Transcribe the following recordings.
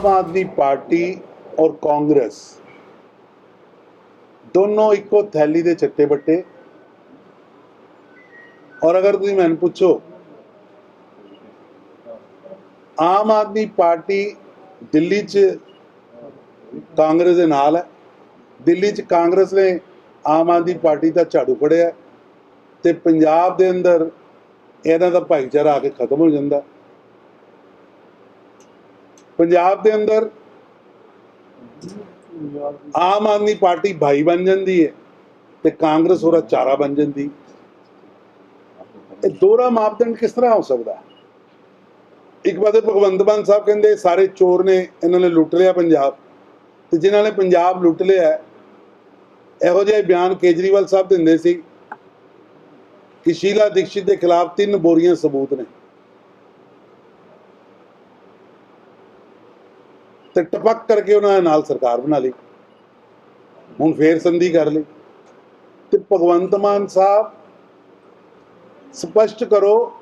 Aam Aadmi party ਔਰ ਕਾਂਗਰਸ ਦੋਨੋਂ ਇੱਕੋ ਥੈਲੀ ਦੇ ਚੱਟੇ ਬੱਟੇ। ਔਰ ਅਗਰ ਤੁਸੀਂ ਮੈਨੂੰ ਪੁੱਛੋ, ਆਮ ਆਦਮੀ ਪਾਰਟੀ ਦਿੱਲੀ 'ਚ ਕਾਂਗਰਸ ਦੇ ਨਾਲ ਹੈ। ਦਿੱਲੀ 'ਚ ਕਾਂਗਰਸ ਨੇ ਆਮ ਆਦਮੀ ਪਾਰਟੀ ਦਾ ਝਾੜੂ ਫੜਿਆ ਤੇ ਪੰਜਾਬ ਦੇ ਅੰਦਰ ਇਹਨਾਂ ਦਾ ਭਾਈਚਾਰਾ ਆ ਕੇ ਖਤਮ ਹੋ ਜਾਂਦਾ। ਪੰਜਾਬ ਦੇ ਅੰਦਰ ਆਮ ਆਦਮੀ ਪਾਰਟੀ ਭਾਈ ਬਣ ਜਾਂਦੀ ਹੈ ਤੇ ਕਾਂਗਰਸ ਉਹਦਾ ਚਾਰਾ ਬਣ ਜਾਂਦੀ। ਇਹ ਦੋਹਰਾ ਮਾਪਦੰਡ ਕਿਸ ਤਰ੍ਹਾਂ ਹੋ ਸਕਦਾ? ਇੱਕ ਪਾਸੇ ਭਗਵੰਤ ਮਾਨ ਸਾਹਿਬ ਕਹਿੰਦੇ ਸਾਰੇ ਚੋਰ ਨੇ, ਇਹਨਾਂ ਨੇ ਲੁੱਟ ਲਿਆ ਪੰਜਾਬ। ਤੇ ਜਿਨ੍ਹਾਂ ਨੇ ਪੰਜਾਬ ਲੁੱਟ ਲਿਆ, ਇਹੋ ਜਿਹੇ ਬਿਆਨ ਕੇਜਰੀਵਾਲ ਸਾਹਿਬ ਦਿੰਦੇ ਸੀ ਕਿ ਸ਼ੀਲਾ ਦੀਕਸ਼ਿਤ ਦੇ ਖਿਲਾਫ ਤਿੰਨ ਬੋਰੀਆਂ ਸਬੂਤ ਨੇ। ਤੇ ਟਪਕ ਕਰਕੇ ਉਹਨਾਂ ਦੇ ਨਾਲ ਸਰਕਾਰ ਬਣਾ ਲਈ। ਹੁਣ ਫੇਰ ਸੰਧੀ ਕਰ ਲਈ। ਤੇ ਭਗਵੰਤ ਮਾਨ ਸਾਹਿਬ ਸਪਸ਼ਟ ਕਰੋ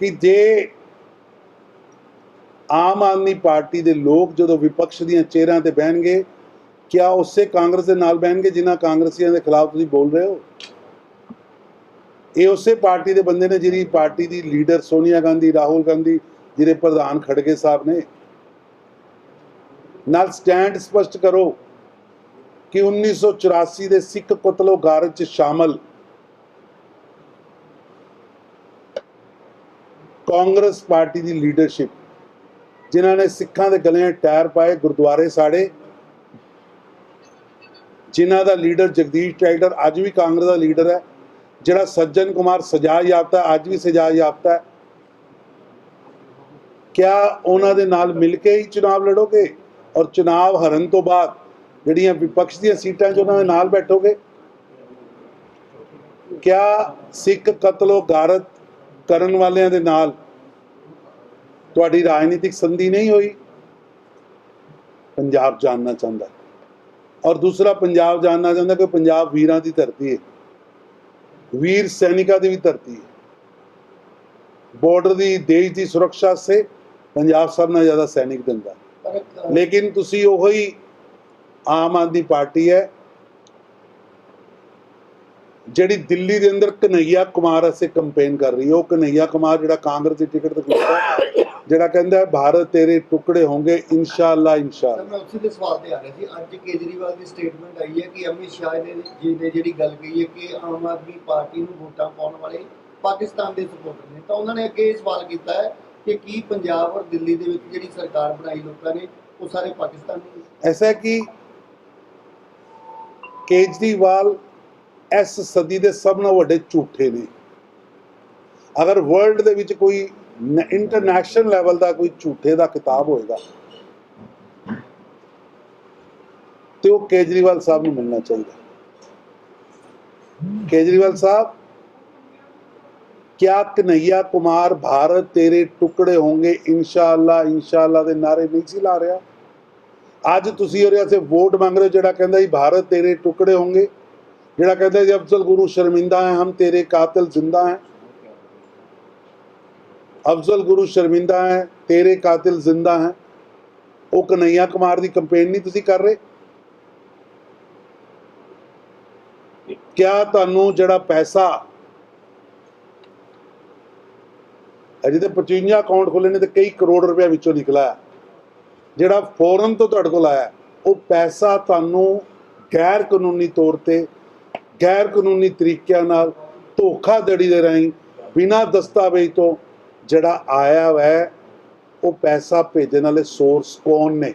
ਕਿ ਜੇ ਆਮ ਆਦਮੀ ਪਾਰਟੀ ਦੇ ਲੋਕ ਜਦੋਂ ਵਿਪਕਸ਼ ਦੀਆਂ ਚੇਅਰਾਂ ਤੇ ਬਹਿਣਗੇ, ਕਿਆ ਉਸੇ ਕਾਂਗਰਸ ਦੇ ਨਾਲ ਬਹਿਣਗੇ ਜਿਨ੍ਹਾਂ ਕਾਂਗਰਸੀਆਂ ਦੇ ਖਿਲਾਫ ਤੁਸੀਂ ਬੋਲ ਰਹੇ ਹੋ? ਇਹ ਉਸੇ ਪਾਰਟੀ ਦੇ ਬੰਦੇ ਨੇ ਜਿਹੜੀ ਪਾਰਟੀ ਦੀ ਲੀਡਰ ਸੋਨੀਆ ਗਾਂਧੀ, ਰਾਹੁਲ ਗਾਂਧੀ, ਜਿਹਦੇ ਪ੍ਰਧਾਨ ਖੜਗੇ ਸਾਹਿਬ ਨੇ। ਨਾਲ ਸਟੈਂਡ ਸਪਸ਼ਟ ਕਰੋ ਕਿ 1984 ਦੇ ਸਿੱਖ ਕਤਲੋ ਚ ਸ਼ਾਮਲ ਕਾਂਗਰਸ ਪਾਰਟੀ ਦੀ ਲੀਡਰਸ਼ਿਪ, ਜਿਨ੍ਹਾਂ ਨੇ ਸਿੱਖਾਂ ਦੇ ਗਲੇ ਟਾਇਰ ਪਾਏ ਗੁਰਦੁਆਰੇ ਸਾੜੇ, ਜਿਨ੍ਹਾਂ ਦਾ ਲੀਡਰ ਜਗਦੀਸ਼ ਟਾਈਡਰ ਅੱਜ ਵੀ ਕਾਂਗਰਸ ਦਾ ਲੀਡਰ ਹੈ, ਜਿਹੜਾ ਸੱਜਣ ਕੁਮਾਰ ਸਜ਼ਾ ਯਾਫਤਾ ਅੱਜ ਵੀ ਸਜ਼ਾ ਯਾਫਤਾ ਹੈ। ਕਿਆ ਉਹਨਾਂ ਦੇ ਨਾਲ ਮਿਲ ਕੇ ਹੀ ਚੁਣਾਵ ਲੜੋਗੇ? ਔਰ ਚੁਣਾਵ ਹਰਨ ਤੋਂ ਬਾਅਦ ਜਿਹੜੀਆਂ ਵਿਪਕਸ਼ ਦੀਆਂ ਸੀਟਾਂ 'ਚ ਉਹਨਾਂ ਦੇ ਨਾਲ ਬੈਠੋਗੇ? ਕਿਆ ਸਿੱਖ ਕਤਲੋ ਗਾਰਤ ਕਰਨ ਵਾਲਿਆਂ ਦੇ ਨਾਲ ਤੁਹਾਡੀ ਰਾਜਨੀਤਿਕ ਸੰਧੀ ਨਹੀਂ ਹੋਈ? ਪੰਜਾਬ ਜਾਣਨਾ ਚਾਹੁੰਦਾ। ਔਰ ਦੂਸਰਾ, ਪੰਜਾਬ ਜਾਣਨਾ ਚਾਹੁੰਦਾ ਕਿ ਪੰਜਾਬ ਵੀਰਾਂ ਦੀ ਧਰਤੀ ਹੈ। ਵੀਰ ਸੈਨਿਕਾਂ ਦੀ ਵੀ ਧਰਤੀ ਹੈ। ਬਾਰਡਰ ਦੀ ਦੇਸ਼ ਦੀ ਸੁਰੱਖਿਆ ਸੇ ਪੰਜਾਬ ਸਭ ਨਾਲ ਜ਼ਿਆਦਾ ਸੈਨਿਕ ਦਿੰਦਾ। ਲੇਕਿਨ ਤੁਸੀਂ ਉਹੀ ਆਮ ਆਦਮੀ ਪਾਰਟੀ ਹੈ, ਜਿਹੜੀ ਦਿੱਲੀ ਦੇ ਅੰਦਰ ਕਨਈਆ ਕੁਮਾਰ ਅਸੇ ਕੰਪੇਨ ਕਰ ਰਹੀ ਹੈ। ਉਹ ਕਨਈਆ ਕੁਮਾਰ ਜਿਹੜਾ ਕਾਂਗਰਸ ਦੀ ਟਿਕਟ ਤੇ ਖਲੋਤਾ ਜਿਹੜਾ ਕਹਿੰਦਾ ਹੈ, ਭਾਰਤ ਤੇਰੇ ਟੁਕੜੇ ਹੋਣਗੇ, ਇਨਸ਼ਾਅੱਲਾ ਇਨਸ਼ਾਅੱਲਾ। ਮੈਂ ਉਸੇ ਦੇ ਸਵਾਲ ਤੇ ਆ ਰਿਹਾ ਸੀ। ਅੱਜ ਕੇਜਰੀਵਾਲ ਦੀ ਸਟੇਟਮੈਂਟ ਆਈ ਹੈ ਕਿ ਅਮਿਤ ਸ਼ਾਹ ਨੇ ਜੀ ਨੇ ਜਿਹੜੀ ਗੱਲ ਕਹੀ ਹੈ ਕਿ ਆਮ ਆਦਮੀ ਪਾਰਟੀ ਨੂੰ ਵੋਟਾਂ ਪਾਉਣ ਵਾਲੇ ਪਾਕਿਸਤਾਨ ਦੇ ਸਪੋਰਟਰ ਨੇ। ਤਾਂ ਉਹਨਾਂ ਨੇ ਅੱਗੇ ਇਹ ਸਵਾਲ ਕੀਤਾ ਹੈ ਕਿ ਕੀ ਪੰਜਾਬ ਔਰ ਦਿੱਲੀ ਦੇ ਵਿੱਚ ਜਿਹੜੀ ਸਰਕਾਰ ਬਣਾਈ ਲੋਕਾਂ ਨੇ, ਉਹ ਸਾਰੇ ਪਾਕਿਸਤਾਨੀ ਐਸਾ ਕਿ ਕੇਜਰੀਵਾਲ ਇਸ ਸਦੀ ਦੇ ਸਭ ਨਾਲੋਂ ਵੱਡੇ ਝੂਠੇ ਨੇ। ਅਗਰ ਵਰਲਡ ਦੇ ਵਿੱਚ ਕੋਈ ਇੰਟਰਨੈਸ਼ਨਲ ਲੈਵਲ ਦਾ ਕੋਈ ਝੂਠੇ ਦਾ ਕਿਤਾਬ ਹੋਏਗਾ, ਤੇ ਉਹ ਕੇਜਰੀਵਾਲ ਸਾਹਿਬ ਨੂੰ ਮਿਲਣਾ ਚਾਹੀਦਾ। ਕੇਜਰੀਵਾਲ ਸਾਹਿਬ ਕਿਆ ਕਨਈਆ ਕੁਮਾਰ, ਭਾਰਤ ਤੇਰੇ ਟੁਕੜੇ ਹੋਣਗੇ, ਇਨਸ਼ਾਅੱਲਾ ਇਨਸ਼ਾਅੱਲਾ ਦੇ ਨਾਰੇ ਨਹੀਂ ਸੀ ਲਾ ਰਿਹਾ। ਅੱਜ ਤੁਸੀਂ ਉਹਦੇ ਵਾਸਤੇ ਵੋਟ ਮੰਗ ਰਹੇ ਹੋ, ਜਿਹੜਾ ਕਹਿੰਦਾ ਜੀ ਭਾਰਤ ਤੇਰੇ ਟੁਕੜੇ ਹੋਣਗੇ, ਜਿਹੜਾ ਕਹਿੰਦਾ ਜੀ ਅਫਜ਼ਲ ਗੁਰੂ ਸ਼ਰਮਿੰਦਾ ਹੈ, ਹਮ ਤੇਰੇ ਕਾਤਿਲ ਜ਼ਿੰਦਾ ਹੈ। ਅਫਜ਼ਲ ਗੁਰੂ ਸ਼ਰਮਿੰਦਾ ਹੈ, ਤੇਰੇ ਕਾਤਿਲ ਜ਼ਿੰਦਾ ਹੈ। ਉਹ ਕਨਈਆ ਕੁਮਾਰ ਦੀ ਕੰਪੇਨ ਨਹੀਂ ਤੁਸੀਂ ਕਰ ਰਹੇ? ਕਿਆ ਤੁਹਾਨੂੰ ਜਿਹੜਾ ਪੈਸਾ ਅਜੇ ਤੇ 55 ਅਕਾਊਂਟ ਖੋਲੇ ਨੇ ਤੇ ਕਈ ਕਰੋੜ ਰੁਪਏ ਵਿੱਚੋਂ ਨਿਕਲਾ ਜਿਹੜਾ ਫੌਰਨ ਤੋਂ ਤੁਹਾਡੇ ਕੋਲ ਆਇਆ, ਉਹ ਪੈਸਾ ਤੁਹਾਨੂੰ ਗੈਰ ਕਾਨੂੰਨੀ ਤੌਰ ਤੇ ਗੈਰ ਕਾਨੂੰਨੀ ਤਰੀਕਿਆਂ ਨਾਲ ਧੋਖਾਧੜੀ ਦੇ ਰਾਹੀਂ, ਬਿਨਾਂ ਦਸਤਾਵੇਜ਼ ਤੋਂ ਜਿਹੜਾ ਆਇਆ ਹੈ, ਉਹ ਪੈਸਾ ਭੇਜਣ ਵਾਲੇ ਸੋਰਸ ਕੌਣ ਨੇ?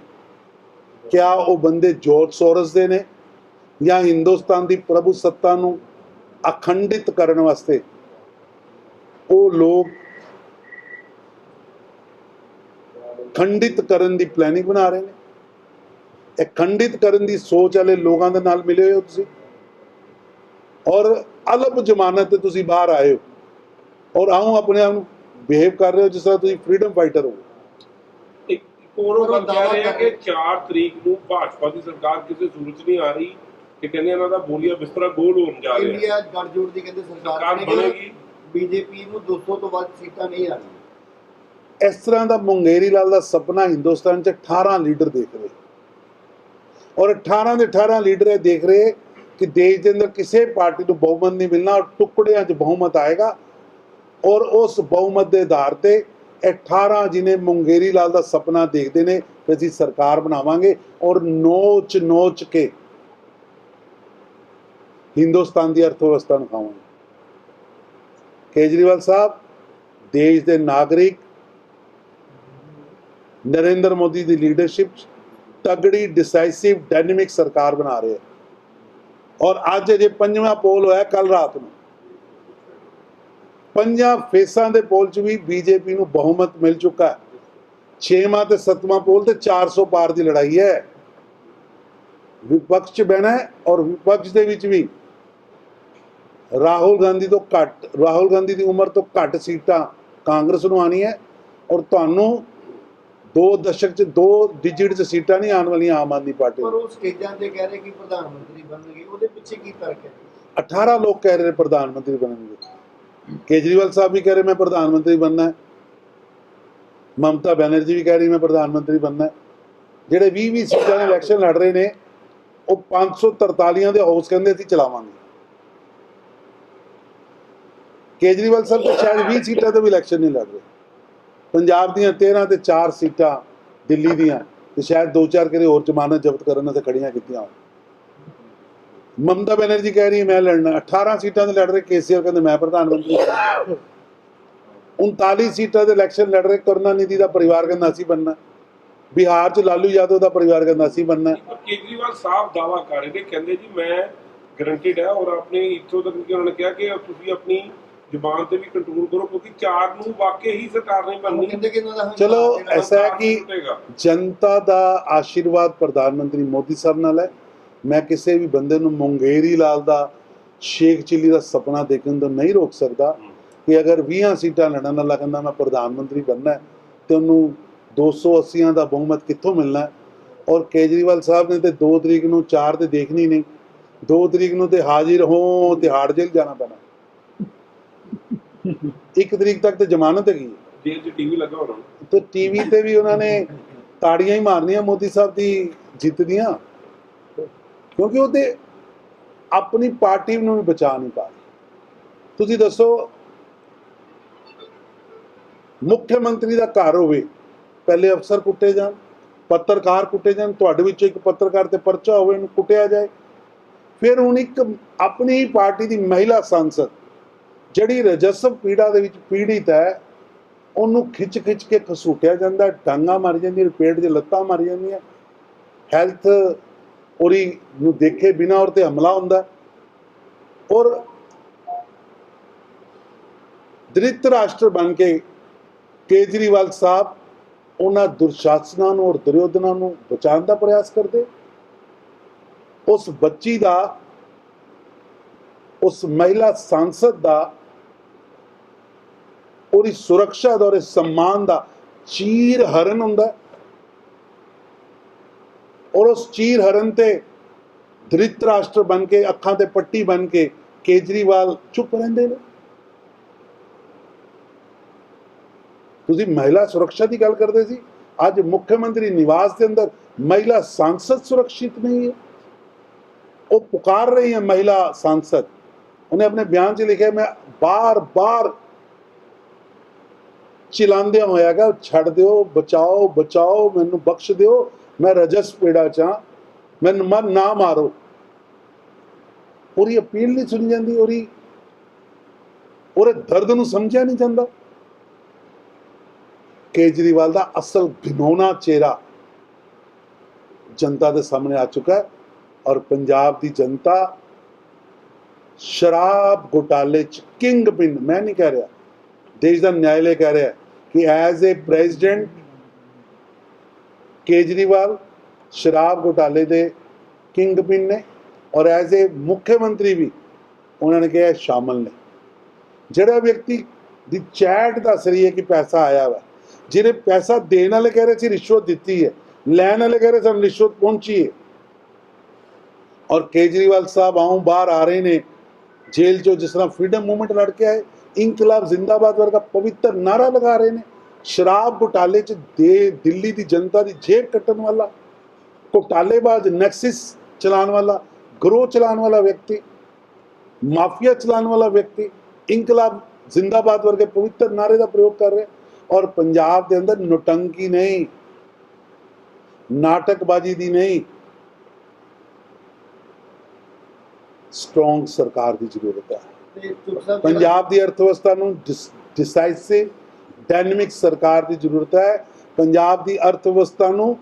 ਕਿਆ ਉਹ ਬੰਦੇ ਜੋਰਜ ਸੋਰਸ ਦੇ ਨੇ ਜਾਂ ਹਿੰਦੁਸਤਾਨ ਦੀ ਪ੍ਰਭੂ ਸੱਤਾ ਨੂੰ ਅਖੰਡਿਤ ਕਰਨ ਵਾਸਤੇ? ਉਹ ਲੋਕ ਖੰਡਿਤ ਕਰਨ ਦੀ ਪਲੈਨਿੰਗ ਬਣਾ ਰਹੇ ਨੇ। ਇਹ ਖੰਡਿਤ ਕਰਨ ਦੀ ਸੋਚ ਵਾਲੇ ਲੋਕਾਂ ਦੇ ਨਾਲ ਮਿਲੇ ਹੋਏ ਹੋ ਤੁਸੀਂ। ਔਰ ਅਲਬ ਜ਼ਮਾਨਤ ਤੇ ਤੁਸੀਂ ਬਾਹਰ ਆਏ ਹੋ। ਔਰ ਆਉਂ ਆਪਣੇ ਆਪ ਨੂੰ ਬਿਹੇਵ ਕਰ ਰਹੇ ਹੋ ਜਿਸ ਤਰ੍ਹਾਂ ਤੁਸੀਂ ਫਰੀडम ਫਾਈਟਰ ਹੋ। ਆ ਕਿ 4 ਤਰੀਕ ਨੂੰ ਭਾਜਪਾ ਦੀ ਸਰਕਾਰ ਕਿਸੇ ਸੂਰਤ ਨਹੀਂ ਆ ਰਹੀ ਕਿ ਕਹਿੰਦੇ ਇਹਨਾਂ ਦਾ ਬੋਲੀਆ ਬਿਸਤਰਾ ਗੋਲ ਹੋਣ ਜਾ ਰਿਹਾ। ਇੰਡੀਆ ਗੱਠਜੋੜ ਦੀ ਕਹਿੰਦੇ ਸਰਕਾਰ ਬਣੇਗੀ। ਬੀਜੇਪੀ ਨੂੰ 200 ਤੋਂ ਵੱਧ ਸੀਟਾਂ ਨਹੀਂ ਆਣੀਆਂ ਇਸ ਤਰ੍ਹਾਂ ਦਾ ਮੁੰਗੇਰੀ ਲਾਲ ਦਾ ਸੁਪਨਾ ਹਿੰਦੁਸਤਾਨ 'ਚ 18 ਲੀਡਰ ਦੇਖ ਰਹੇ। ਔਰ 18 ਦੇ 18 ਲੀਡਰ ਇਹ ਦੇਖ ਰਹੇ ਕਿ ਦੇਸ਼ ਦੇ ਅੰਦਰ ਕਿਸੇ ਪਾਰਟੀ ਨੂੰ ਬਹੁਮਤ ਨਹੀਂ ਮਿਲਣਾ, ਔਰ ਟੁਕੜਿਆਂ 'ਚ ਬਹੁਮਤ ਆਏਗਾ। ਔਰ ਉਸ ਬਹੁਮਤ ਦੇ ਆਧਾਰ ਤੇ 18 ਜਿਹਨੇ ਮੁੰਗੇਰੀ ਲਾਲ ਦਾ ਸੁਪਨਾ ਦੇਖਦੇ ਨੇ ਕਿ ਅਸੀਂ ਸਰਕਾਰ ਬਣਾਵਾਂਗੇ। ਔਰ ਨੋਚ ਨੋਚ ਕੇ ਹਿੰਦੁਸਤਾਨ ਦੀ ਅਰਥ ਵਿਵਸਥਾ ਨੂੰ ਖਾਵਾਂਗੇ ਕੇਜਰੀਵਾਲ ਸਾਹਿਬ, ਦੇਸ਼ ਦੇ ਨਾਗਰਿਕ ਨਰਿੰਦਰ ਮੋਦੀ ਦੀ ਲੀਡਰਸ਼ਿਪ 'ਚ ਤਗੜੀ ਡਿਸਾਈਸਿਵ ਡਾਇਨਾਮਿਕ ਸਰਕਾਰ ਬਣਾ ਰਹੇ ਹੈ। ਔਰ ਅੱਜ ਜੇ ਪੰਜਵਾਂ ਪੋਲ ਹੋਇਆ ਕੱਲ ਰਾਤ ਨੂੰ। ਪੰਜਾਂ ਫੇਸਾਂ ਦੇ ਪੋਲ 'ਚ ਵੀ ਬੀਜੇਪੀ ਨੂੰ ਬਹੁਮਤ ਮਿਲ ਚੁੱਕਾ ਹੈ। ਛੇਵਾਂ ਤੇ ਸੱਤਵਾਂ ਪੋਲ ਤੇ 400 ਪਾਰ ਦੀ ਲੜਾਈ ਹੈ। ਵਿਪਕਸ਼ 'ਚ ਬਹਿਣਾ ਹੈ ਔਰ ਵਿਪਕਸ਼ ਦੇ ਵਿੱਚ ਵੀ ਰਾਹੁਲ ਗਾਂਧੀ ਤੋਂ ਘੱਟ, ਰਾਹੁਲ ਗਾਂਧੀ ਦੀ ਉਮਰ ਤੋਂ ਘੱਟ ਸੀਟਾਂ ਕਾਂਗਰਸ ਨੂੰ ਆਣੀ ਹੈ। ਔਰ ਤੁਹਾਨੂੰ ਦੋ ਦਸ਼ਕ 'ਚ ਦੋ ਡਿਜਿਟ 'ਚ ਸੀਟਾਂ ਨਹੀਂ ਆਉਣ ਵਾਲੀਆਂ ਆਮ ਆਦਮੀ ਪਾਰਟੀ ਪਰ ਉਹ ਸਟੇਜਾਂ ਤੇ ਕਹਿ ਰਹੇ ਕਿ ਪ੍ਰਧਾਨ ਮੰਤਰੀ ਬਣਨਗੇ ਉਹਦੇ ਪਿੱਛੇ ਕੀ ਤਰਕ ਹੈ? 18 ਲੋਕ ਕਹਿ ਰਹੇ ਨੇ ਪ੍ਰਧਾਨ ਮੰਤਰੀ ਬਣਨਗੇ। ਕੇਜਰੀਵਾਲ ਸਾਹਿਬ ਵੀ ਕਹਿ ਰਹੇ ਮੈਂ ਪ੍ਰਧਾਨ ਮੰਤਰੀ ਬਣਨਾ ਹੈ। ਮਮਤਾ ਬੈਨਰਜੀ ਵੀ ਕਹਿ ਰਹੀ ਮੈਂ ਪ੍ਰਧਾਨ ਮੰਤਰੀ ਬਣਨਾ ਹੈ। ਜਿਹੜੇ 20 20 ਸੀਟਾਂ ਦੇ ਇਲੈਕਸ਼ਨ ਲੜ ਰਹੇ ਨੇ ਉਹ 543 ਦੇ ਹਾਊਸ ਕਹਿੰਦੇ ਅਸੀਂ ਚਲਾਵਾਂਗੇ। ਕੇਜਰੀਵਾਲ ਸਾਹਿਬ ਤਾਂ ਸ਼ਾਇਦ 20 ਸੀਟਾਂ ਤੇ ਵੀ ਇਲੈਕਸ਼ਨ ਨਹੀਂ ਲੜ ਰਹੇ। ਪੰਜਾਬ ਦੀਆਂ 13 ਤੇ 4 ਸੀਟਾਂ ਦਿੱਲੀ ਦੀਆਂ ਤੇ ਸ਼ਾਇਦ 2-4 ਕਿਤੇ ਹੋਰ ਜ਼ਮਾਨਤ ਜ਼ਬਤ ਕਰਨ ਵਾਸਤੇ ਖੜੀਆਂ ਕੀਤੀਆਂ ਮਮਤਾ ਬੈਨਰਜੀ ਕਹਿ ਰਹੀ ਹੈ, ਮੈਂ ਲੜਨਾ 18 ਸੀਟਾਂ ਤੇ ਲੜ ਰਹੇ ਕੇਸੀਆਰ, ਕਹਿੰਦੇ ਮੈਂ ਪ੍ਰਧਾਨ ਮੰਤਰੀ 39 ਸੀਟਾਂ ਦੇ ਇਲੈਕਸ਼ਨ ਲੜ ਰਹੇ ਕਰੁਣਾਨਿਧੀ ਦਾ ਪਰਿਵਾਰ ਕਹਿੰਦਾ ਅਸੀਂ ਬਣਨਾ ਬਿਹਾਰ 'ਚ ਲਾਲੂ ਯਾਦਵ ਦਾ ਪਰਿਵਾਰ ਕਹਿੰਦਾ ਅਸੀਂ ਬਣਨਾ ਪਰ ਕੇਜਰੀਵਾਲ ਸਾਹਿਬ ਦਾਵਾ ਕਰ ਰਹੇ ਨੇ, ਕਹਿੰਦੇ ਜੀ ਮੈਂ ਗਰੰਟਿਡ ਹੈ ਔਰ ਆਪਣੇ ਇੱਥੋਂ ਤੱਕ ਕਿ ਉਹਨਾਂ ਨੇ ਕਿਹਾ ਕਿ ਤੁਸੀਂ ਆਪਣੀ ਜ਼ੁਬਾਨ ਤੇ ਵੀ ਕੰਟਰੋਲ ਕਰੋ ਕਿਉਂਕਿ ਚਾਰ ਨੂੰ ਵਾਕਈ ਹੀ ਸਰਕਾਰ ਉਹ ਬਣਨੀ ਕਹਿੰਦੇ ਕਿ ਇਹਨਾਂ ਦਾ ਚਲੋ, ਐਸਾ ਹੈ ਕਿ-। ਜਨਤਾ ਦਾ ਆਸ਼ੀਰਵਾਦ ਪ੍ਰਧਾਨ ਮੰਤਰੀ ਮੋਦੀ ਸਾਹਿਬ ਨਾਲ ਹੈ ਮੈਂ ਕਿਸੇ ਵੀ ਬੰਦੇ ਨੂੰ ਮੁੰਗੇਰੀ ਲਾਲ ਦਾ ਸ਼ੇਖ ਚਿੱਲੀ ਦਾ ਸੁਪਨਾ ਦੇਖਣ ਤੋਂ ਨਹੀਂ ਰੋਕ ਸਕਦਾ ਕਿ ਅਗਰ 20 ਸੀਟਾਂ ਲੜਨ ਵਾਲਾ ਕਹਿੰਦਾ ਮੈਂ ਪ੍ਰਧਾਨ ਮੰਤਰੀ ਬਣਨਾ ਹੈ, ਤੇ ਉਹਨੂੰ 280 ਦਾ ਬਹੁਮਤ ਕਿੱਥੋਂ ਮਿਲਣਾ ਹੈ? ਔਰ ਕੇਜਰੀਵਾਲ ਸਾਹਿਬ ਨੇ ਤੇ 2 ਤਰੀਕ ਨੂੰ 4 ਤੇ ਦੇਖਣੀ ਨਹੀਂ 2 ਤਰੀਕ ਨੂੰ ਤੇ ਹਾਜ਼ਰ ਹੋ ਤਿਹਾੜ ਜੇਲ੍ਹ ਜਾਣਾ ਪੈਣਾ 1 ਤਰੀਕ ਤੱਕ ਤੇ ਜ਼ਮਾਨਤ ਹੈਗੀ ਜੇਲ੍ਹ 'ਚ ਟੀਵੀ ਲੱਗਾ ਹੋਣਾ। ਤੇ ਟੀਵੀ ਤੇ ਵੀ ਉਹਨਾਂ ਨੇ ਤਾੜੀਆਂ ਹੀ ਮਾਰਨੀਆਂ ਮੋਦੀ ਸਾਹਿਬ ਦੀ ਜਿੱਤ ਦੀਆਂ। ਕਿਉਂਕਿ ਉਹ ਤੇ ਆਪਣੀ ਪਾਰਟੀ ਨੂੰ ਵੀ ਬਚਾ ਨਹੀਂ ਪਾ ਰਹੇ। ਤੁਸੀਂ ਦੱਸੋ ਮੁੱਖ ਮੰਤਰੀ ਦਾ ਘਰ ਹੋਵੇ ਪਹਿਲੇ ਅਫਸਰ ਕੁੱਟੇ ਜਾਣ ਪੱਤਰਕਾਰ ਕੁੱਟੇ ਜਾਣ ਤੁਹਾਡੇ ਵਿੱਚੋਂ ਇੱਕ ਪੱਤਰਕਾਰ ਤੇ ਪਰਚਾ ਹੋਵੇ ਉਹਨੂੰ ਕੁੱਟਿਆ ਜਾਏ। ਫਿਰ ਹੁਣ ਇੱਕ ਆਪਣੀ ਪਾਰਟੀ ਦੀ ਮਹਿਲਾ ਸੰਸਦ ਜਿਹੜੀ ਰਜਸਵ ਪੀੜਾ ਦੇ ਵਿੱਚ ਪੀੜਿਤ ਹੈ, ਉਹਨੂੰ ਖਿੱਚ ਖਿੱਚ ਕੇ ਖਸੂਟਿਆ ਜਾਂਦਾ, ਡਾਂਗਾ ਮਾਰ ਜਾਂਦੀਆਂ, ਪੇਟ 'ਚ ਲੱਤਾਂ ਮਾਰ ਜਾਂਦੀਆਂ। ਹੈਲਥ ਉਹਦੀ ਨੂੰ ਦੇਖੇ ਬਿਨਾ ਔਰ ਤੇ ਹਮਲਾ ਹੁੰਦਾ। ਔਰ ਦ੍ਰਿਤ ਰਾਸ਼ਟਰ ਬਣ ਕੇ ਕੇਜਰੀਵਾਲ ਸਾਹਿਬ ਉਹਨਾਂ ਦੁਰਸ਼ਾਸਨਾਂ ਨੂੰ ਔਰ ਦੁਰਯੋਧਨਾਂ ਨੂੰ ਬਚਾਉਣ ਦਾ ਪ੍ਰਯਾਸ ਕਰਦੇ। ਉਸ ਬੱਚੀ ਦਾ, ਉਸ ਮਹਿਲਾ ਸੰਸਦ ਦਾ ਉਹਦੀ ਸੁਰੱਖਿਆ ਦਾ ਉਹਦੇ ਸਨਮਾਨ ਦਾ ਚੀਰ ਹਰਨ ਹੁੰਦਾ ਔਰ ਉਸ ਚੀਰ ਹਰਨ ਤੇ ਧ੍ਰਿਤ ਰਾਸ਼ਟਰ ਬਣ ਕੇ, ਅੱਖਾਂ ਤੇ ਪੱਟੀ ਬਣ ਕੇ ਕੇਜਰੀਵਾਲ ਚੁੱਪ ਰਹਿੰਦੇ ਨੇ। ਤੁਸੀਂ ਮਹਿਲਾ ਸੁਰੱਖਿਆ ਦੀ ਗੱਲ ਕਰਦੇ ਸੀ। ਅੱਜ ਮੁੱਖ ਮੰਤਰੀ ਨਿਵਾਸ ਦੇ ਅੰਦਰ ਮਹਿਲਾ ਸੰਸਦ ਸੁਰੱਖਿਤ ਨਹੀਂ ਹੈ। ਉਹ ਪੁਕਾਰ ਰਹੀ ਹੈ ਮਹਿਲਾ ਸੰਸਦ। ਉਹਨੇ ਆਪਣੇ ਬਿਆਨ 'ਚ ਲਿਖਿਆ, ਮੈਂ ਬਾਰ-ਬਾਰ ਚਿਲਾਉਂਦਿਆਂ ਹੋਇਆਗਾ ਛੱਡ ਦਿਓ, ਬਚਾਓ ਬਚਾਓ, ਮੈਨੂੰ ਬਖਸ਼ ਦਿਓ, ਮੈਂ ਰਜਸ ਪੀੜਾ ਚਾਂ ਮੈਨੂੰ ਮਰ ਨਾ ਮਾਰੋ। ਉਹਦੀ ਅਪੀਲ ਨਹੀਂ ਸੁਣੀ ਜਾਂਦੀ, ਉਹਦੀ, ਉਹਦੇ ਦਰਦ ਨੂੰ ਸਮਝਿਆ ਨਹੀਂ ਜਾਂਦਾ। ਕੇਜਰੀਵਾਲ ਦਾ ਅਸਲ ਘਿਨੌਣਾ ਚਿਹਰਾ ਜਨਤਾ ਦੇ ਸਾਹਮਣੇ ਆ ਚੁੱਕਾ ਹੈ ਔਰ ਪੰਜਾਬ ਦੀ ਜਨਤਾ ਸ਼ਰਾਬ ਘੁਟਾਲੇ ਚ ਕਿੰਗ ਪਿੰਨ ਮੈਂ ਨਹੀਂ ਕਹਿ ਰਿਹਾ, ਦੇਸ਼ ਦਾ ਨਿਆਇਲੇ ਕਹਿ ਰਿਹਾ। ਹੈ ਕਿ ਐਜ਼ ਅ ਪ੍ਰੈਜ਼ੀਡੈਂਟ ਕੇਜਰੀਵਾਲ, ਸ਼ਰਾਬ ਘੁਟਾਲੇ ਦੇ ਕਿੰਗ ਪਿਨ ਨੇ ਔਰ ਐਜ਼ ਅ ਮੁੱਖ ਮੰਤਰੀ ਵੀ ਉਹਨਾਂ ਨੇ ਕਿਹਾ ਸ਼ਾਮਲ ਨੇ। ਜਿਹੜਾ ਵਿਅਕਤੀ ਦੀ ਚੈਟ ਦੱਸ ਰਹੀ ਹੈ ਕਿ ਪੈਸਾ ਆਇਆ ਵਾ, ਜਿਹਨੇ ਪੈਸਾ ਦੇਣ ਵਾਲੇ ਕਹਿ ਰਹੇ ਸੀ, ਰਿਸ਼ਵਤ ਦਿੱਤੀ ਹੈ, ਲੈਣ ਵਾਲੇ ਕਹਿ ਰਹੇ ਸਾਨੂੰ, ਰਿਸ਼ਵਤ ਪਹੁੰਚੀ ਹੈ। ਔਰ ਕੇਜਰੀਵਾਲ ਸਾਹਿਬ ਆਉਂ ਬਾਹਰ ਆ ਰਹੇ ਨੇ, ਜੇਲ੍ਹ ਚੋਂ ਜਿਸ ਤਰ੍ਹਾਂ ਫਰੀडम ਮੂਵਮੈਂਟ ਲੜ ਕੇ ਆਏ ਇਨਕਲਾਬ ਜ਼ਿੰਦਾਬਾਦ ਵਰਗਾ ਪਵਿੱਤਰ ਨਾਰਾ ਲਗਾ ਰਹੇ ਨੇ। ਸ਼ਰਾਬ ਘੁਟਾਲੇ 'ਚ ਦੇ ਦਿੱਲੀ ਦੀ ਜਨਤਾ ਦੀ ਜੇਬ ਕੱਟਣ ਵਾਲਾ, ਘੁਟਾਲੇਬਾਜ਼ ਨੈਕਸਿਸ ਚਲਾਉਣ ਵਾਲਾ, ਗਰੋਹ ਚਲਾਉਣ ਵਾਲਾ ਵਿਅਕਤੀ, ਮਾਫੀਆ ਚਲਾਉਣ ਵਾਲਾ ਵਿਅਕਤੀ ਇਨਕਲਾਬ ਜ਼ਿੰਦਾਬਾਦ ਵਰਗੇ ਪਵਿੱਤਰ ਨਾਰੇ ਦਾ ਪ੍ਰਯੋਗ ਕਰ ਰਿਹਾ ਔਰ ਪੰਜਾਬ ਦੇ ਅੰਦਰ ਨੁਟੰਕੀ ਨਹੀਂ, ਨਾਟਕਬਾਜ਼ੀ ਦੀ ਨਹੀਂ ਸਟਰੋਂਗ ਸਰਕਾਰ ਦੀ ਜ਼ਰੂਰਤ ਹੈ। ਪੰਜਾਬ ਦੀ ਅਰਥਵਿਵਸਥਾ ਨੂੰ ਡਿਸਾਈਸਿਵ ਡਾਇਨਾਮਿਕ ਸਰਕਾਰ ਦੀ ਜ਼ਰੂਰਤ ਹੈ। ਪੰਜਾਬ ਦੀ ਅਰਥਵਿਵਸਥਾ ਨੂੰ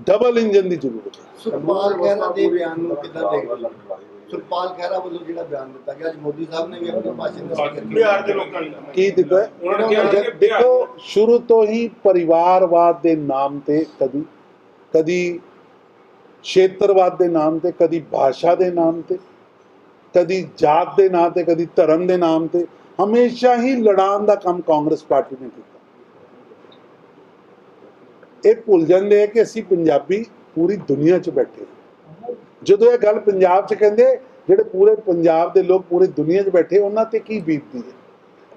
ਡਬਲ ਇੰਜਨ ਦੀ ਜ਼ਰੂਰਤ ਹੈ। ਸੁਖਪਾਲ ਖਹਿਰਾ ਦੇ ਬਿਆਨ ਨੂੰ ਕਿੱਦਾਂ ਦੇਖਦੇ ਹੋ? ਸੁਖਪਾਲ ਖਹਿਰਾ ਵੱਲੋਂ ਜਿਹੜਾ ਬਿਆਨ ਦਿੱਤਾ ਗਿਆ ਅੱਜ ਮੋਦੀ ਸਾਹਿਬ ਨੇ ਵੀ ਆਪਣੇ ਭਾਸ਼ਣ ਦੇ ਵਿੱਚ ਬਿਹਾਰ ਦੇ ਲੋਕਾਂ ਨੇ ਕੀ ਦਿੱਤਾ? ਉਹਨਾਂ ਨੇ ਦੇਖੋ ਸ਼ੁਰੂ ਤੋਂ ਹੀ ਪਰਿਵਾਰਵਾਦ ਦੇ ਨਾਮ ਤੇ ਕਦੀ ਕਦੀ ਖੇਤਰਵਾਦ ਦੇ ਨਾਮ ਤੇ, ਕਦੀ ਭਾਸ਼ਾ ਦੇ ਨਾਮ ਤੇ, ਕਦੀ ਜਾਤ ਦੇ ਨਾਮ ਤੇ, ਕਦੀ ਧਰਮ ਦੇ ਨਾਮ ਤੇ, ਹਮੇਸ਼ਾ ਹੀ ਲੜਾਉਣ ਦਾ ਕੰਮ ਕਾਂਗਰਸ ਪਾਰਟੀ ਨੇ ਕੀਤਾ। ਇਹ ਭੁੱਲ ਜਾਂਦੇ ਆ ਕਿ ਅਸੀਂ ਪੰਜਾਬੀ ਪੂਰੀ ਦੁਨੀਆ 'ਚ ਬੈਠੇ ਜਦੋਂ ਇਹ ਗੱਲ ਪੰਜਾਬ 'ਚ ਕਹਿੰਦੇ, ਜਿਹੜੇ ਪੂਰੇ ਪੰਜਾਬ ਦੇ ਲੋਕ ਪੂਰੀ ਦੁਨੀਆ 'ਚ ਬੈਠੇ, ਉਹਨਾਂ ਤੇ ਕੀ ਬੀਤਦੀ ਹੈ?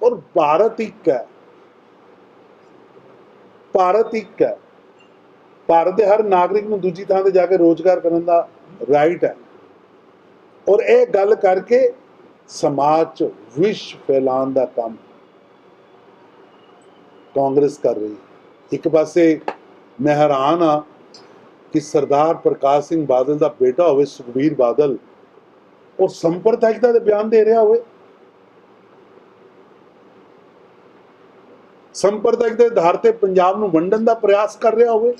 ਔਰ ਭਾਰਤ ਇੱਕ ਹੈ। ਭਾਰਤ ਇੱਕ ਹੈ। ਭਾਰਤ ਦੇ ਹਰ ਨਾਗਰਿਕ ਨੂੰ ਦੂਜੀ ਥਾਂ ਤੇ ਜਾ ਕੇ ਰੋਜ਼ਗਾਰ ਕਰਨ ਦਾ ਰਾਈਟ ਹੈ। ਔਰ ਇਹ ਗੱਲ ਕਰਕੇ ਸਮਾਜ 'ਚ ਵਿਸ਼ ਫੈਲਾਉਣ ਦਾ ਕੰਮ ਕਾਂਗਰਸ ਕਰ ਰਹੀ ਇੱਕ ਪਾਸੇ ਮੈਂ ਹੈਰਾਨ ਆ ਕਿ ਸਰਦਾਰ ਪ੍ਰਕਾਸ਼ ਸਿੰਘ ਬਾਦਲ ਦਾ ਬੇਟਾ ਹੋਵੇ ਸੁਖਬੀਰ ਬਾਦਲ, ਉਹ ਸੰਪਰਦਾਇਕਤਾ ਦੇ ਬਿਆਨ ਦੇ ਰਿਹਾ ਹੋਵੇ। ਸੰਪਰਦਾਇਕ ਦੇ ਆਧਾਰ ਤੇ ਪੰਜਾਬ ਨੂੰ ਵੰਡਣ ਦਾ ਪ੍ਰਯਾਸ ਕਰ ਰਿਹਾ ਹੋਵੇ।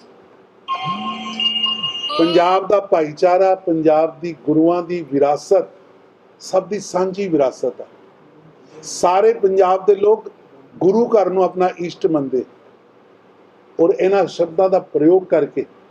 ਪੰਜਾਬ ਦਾ ਭਾਈਚਾਰਾ, ਪੰਜਾਬ ਦੀ ਗੁਰੂਆਂ ਦੀ ਵਿਰਾਸਤ, ਸਭ ਦੀ ਸਾਂਝੀ ਵਿਰਾਸਤ ਹੈ ਸਾਰੇ ਪੰਜਾਬ ਦੇ ਲੋਕ ਗੁਰੂ ਘਰ ਨੂੰ ਆਪਣਾ ਇਸ਼ਟ ਮੰਨਦੇ। ਔਰ ਇਹਨਾਂ ਸ਼ਬਦਾਂ ਦਾ ਪ੍ਰਯੋਗ ਕਰਕੇ